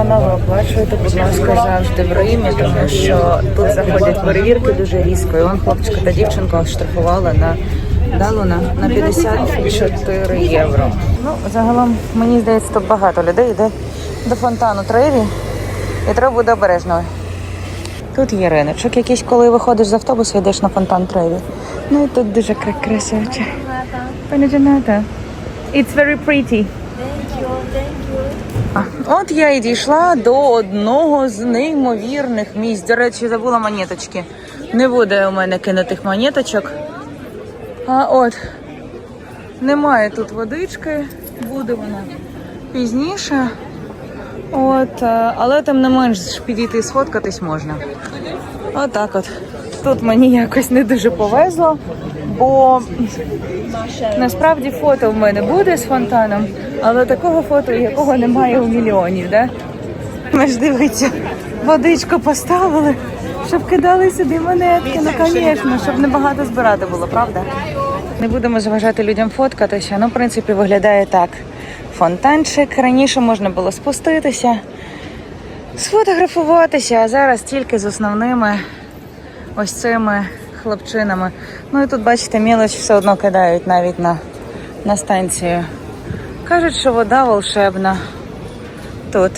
панове, оплачуйте, будь ласка, завжди в Римі, тому що тут заходять перевірки дуже різко. І он хлопчика та дівчинка штрафували на дало на, на 54 євро. Ну, загалом, мені здається, тут багато людей йде до фонтану Треві, і треба бути обережною. Тут є риночок якийсь, коли виходиш з автобусу, йдеш на фонтан Треві. Ну і тут дуже кра- красивче. Пані Джаната, it's very pretty. От я і дійшла до одного з неймовірних місць. До речі, забула монеточки. Не буде у мене кинутих монеточок. А от немає тут водички, буде вона пізніше. От, е, але тим не менш підійти і сфоткатись можна. Отак от. Тут мені якось не дуже повезло, бо насправді фото в мене буде з фонтаном, але такого фото, якого немає у мільйонів, да? Ми ж дивіться, водичку поставили, щоб кидали сюди монетки. Ну, звісно, щоб небагато збирати було, правда? Не будемо заважати людям фоткатися. Ну, в принципі, виглядає так. Фонтанчик. Раніше можна було спуститися, сфотографуватися, а зараз тільки з основними ось цими хлопчинами. Ну і тут, бачите, мілоч все одно кидають навіть на, на станцію. Кажуть, що вода волшебна тут.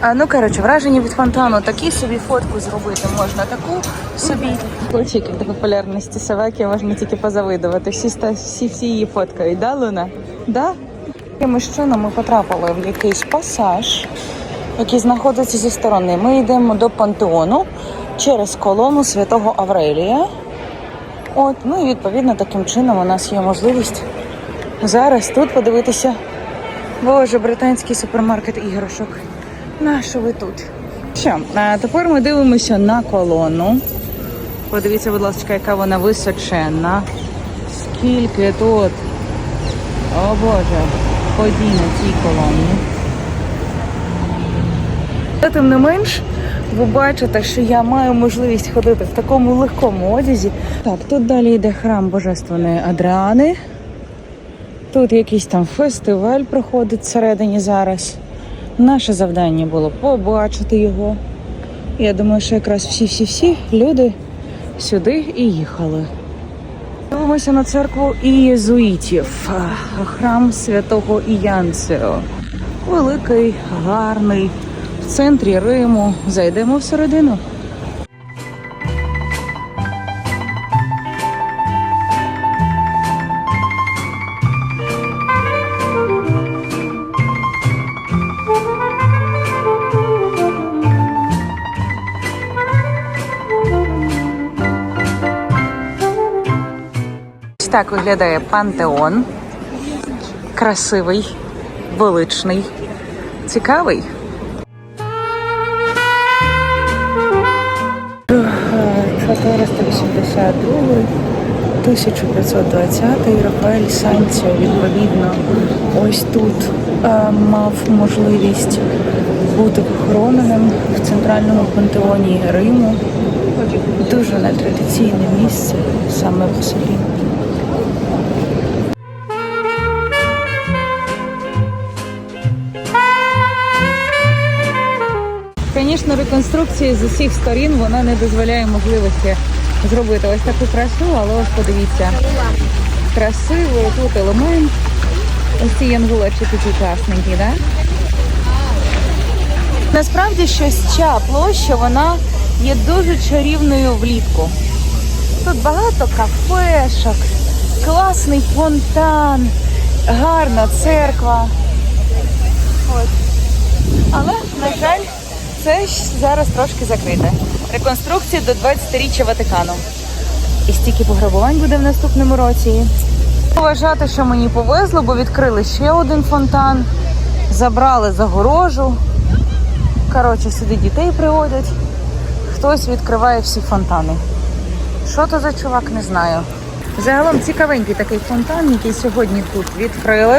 А, ну, коротше, враження від фонтану. Такі собі фотку зробити можна, таку собі. Хлопчики до популярності собаки можна тільки позавидувати. Всі, всі, всі її фоткають, да, Луна? Да? Якимось чином ми потрапили в якийсь пасаж, який знаходиться зі сторони. Ми йдемо до пантеону через колону святого Аврелія. От, ну і відповідно таким чином у нас є можливість зараз тут подивитися. Боже, британський супермаркет іграшок. На що ви тут? Що, а тепер ми дивимося на колону. Подивіться, будь ласка, яка вона височенна. Скільки тут. О Боже, подій на цій колоні. Тим не менш, ви бачите, що я маю можливість ходити в такому легкому одязі. Так, тут далі йде храм Божественної Адріани. Тут якийсь там фестиваль проходить всередині зараз. Наше завдання було побачити його. Я думаю, що якраз всі-всі-всі люди сюди і їхали. Дивимося на церкву ієзуїтів, храм святого Іянцео. Великий, гарний, центрі Риму. Зайдемо всередину. Так виглядає пантеон. Красивий, величний, цікавий. 1520 Рафаель Санціо, відповідно, ось тут е, мав можливість бути похороненим в центральному пантеоні Риму. Дуже нетрадиційне місце саме по собі. Звісно, реконструкція з усіх сторін вона не дозволяє можливості зробити ось таку красу, але ось подивіться, красивий тут елемент. Ось ці янголочки такі класненькі, да? Насправді щось ця площа, вона є дуже чарівною влітку. Тут багато кафешок, класний фонтан, гарна церква. От. Але, на жаль, це зараз трошки закрите. Реконструкція до 20-річчя Ватикану. І стільки пограбувань буде в наступному році. Вважати, що мені повезло, бо відкрили ще один фонтан, забрали загорожу. Коротше, сюди дітей приводять. Хтось відкриває всі фонтани. Що то за чувак, не знаю. Загалом цікавенький такий фонтан, який сьогодні тут відкрили.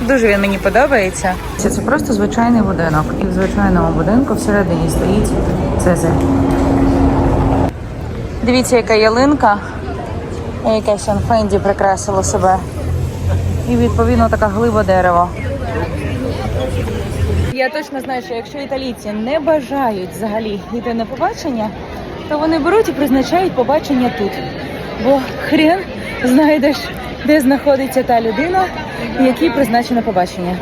Дуже він мені подобається. Це просто звичайний будинок. І в звичайному будинку всередині стоїть Цезарь. Дивіться, яка ялинка. Якась Фенді прикрасила себе. і відповідно така глиба дерева. Я точно знаю, що якщо італійці не бажають взагалі йти на побачення, то вони беруть і призначають побачення тут. Бо хрен знайдеш, де знаходиться та людина, якій призначено побачення.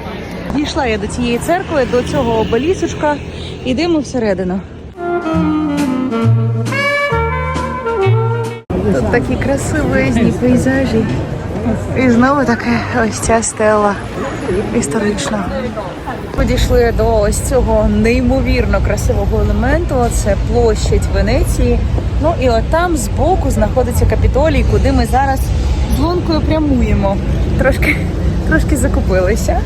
Дійшла я до цієї церкви, до цього обелісочка, ідемо всередину. Тут такі красивезні пейзажі. І знову таке ось ця стела історична. Підійшли до ось цього неймовірно красивого елементу. Це площадь Венеції. Ну і от там збоку знаходиться капітолій, куди ми зараз з лункою прямуємо. Трошки, трошки закупилися.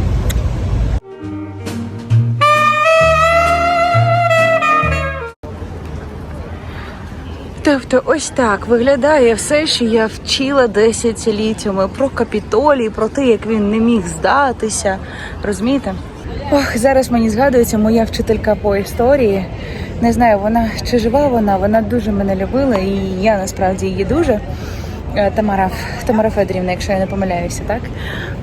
Тобто, ось так виглядає все, що я вчила десятиліттями про капітолій, про те, як він не міг здатися. Розумієте? Ох, зараз мені згадується моя вчителька по історії. Не знаю, вона чи жива вона, вона дуже мене любила, і я насправді її дуже. Е, Тамара, Тамара Федорівна, якщо я не помиляюся, так?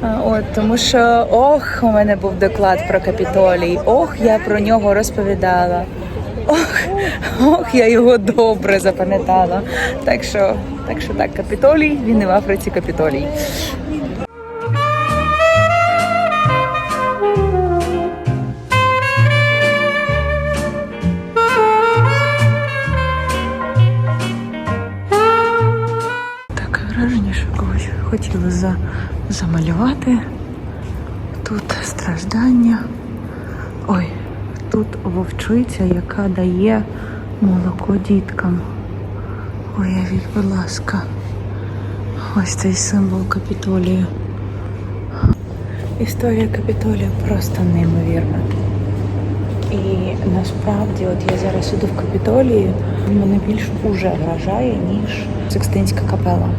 Е, От, тому що ох, у мене був доклад про капітолій, ох, я про нього розповідала. Ох, ох, я його добре запам'ятала. Так що, так що так, капітолій, він і в Африці капітолій. Таке враження, когось хотіли за, замалювати. Тут страждання. Ой, тут вовчиця, яка дає молоко діткам. Уявіть, будь ласка, ось цей символ капітолію. Історія капітолія просто неймовірна. І насправді, от я зараз іду в капітолії, мене більш уже вражає, ніж Секстинська капела.